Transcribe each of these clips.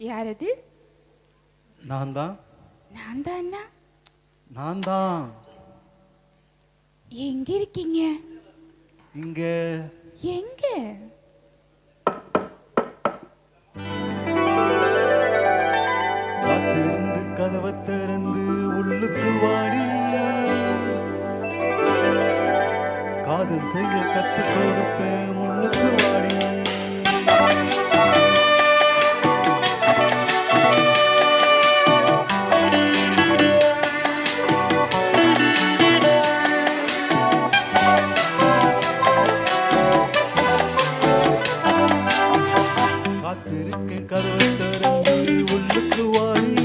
யாரது? அது நான் தான் நான் தான் நான் தான் எங்க இருக்கீங்க? இங்க. எங்க? காத்திருந்து கதவை திறந்து உள்ளுக்கு வாடி. காதல் செய்ய கத்து கொடுப்பேன் முன்னுக்கு வாடி. கதவை திறந்து உள்ளுக்கு வாடி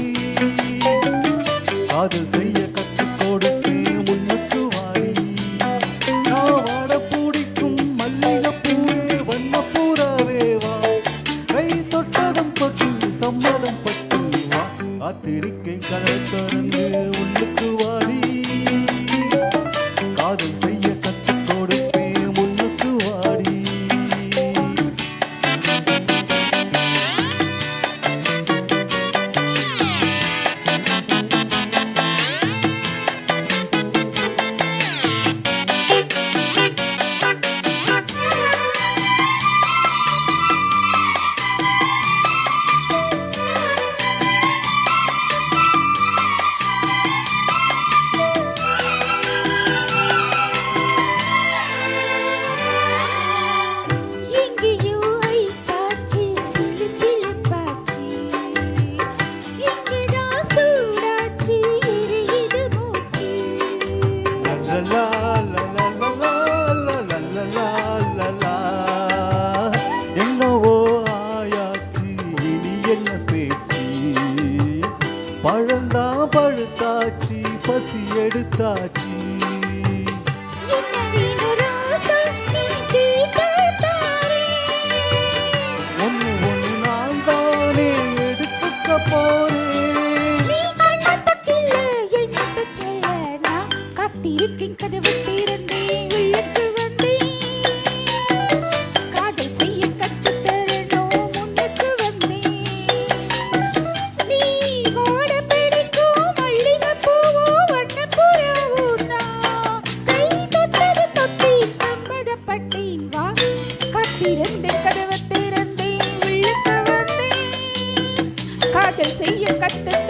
কাটতে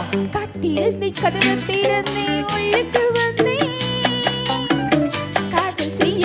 காத்திருந்தே கதவு திறந்தே உள்ளுக்கு வந்தே காதல் செய்ய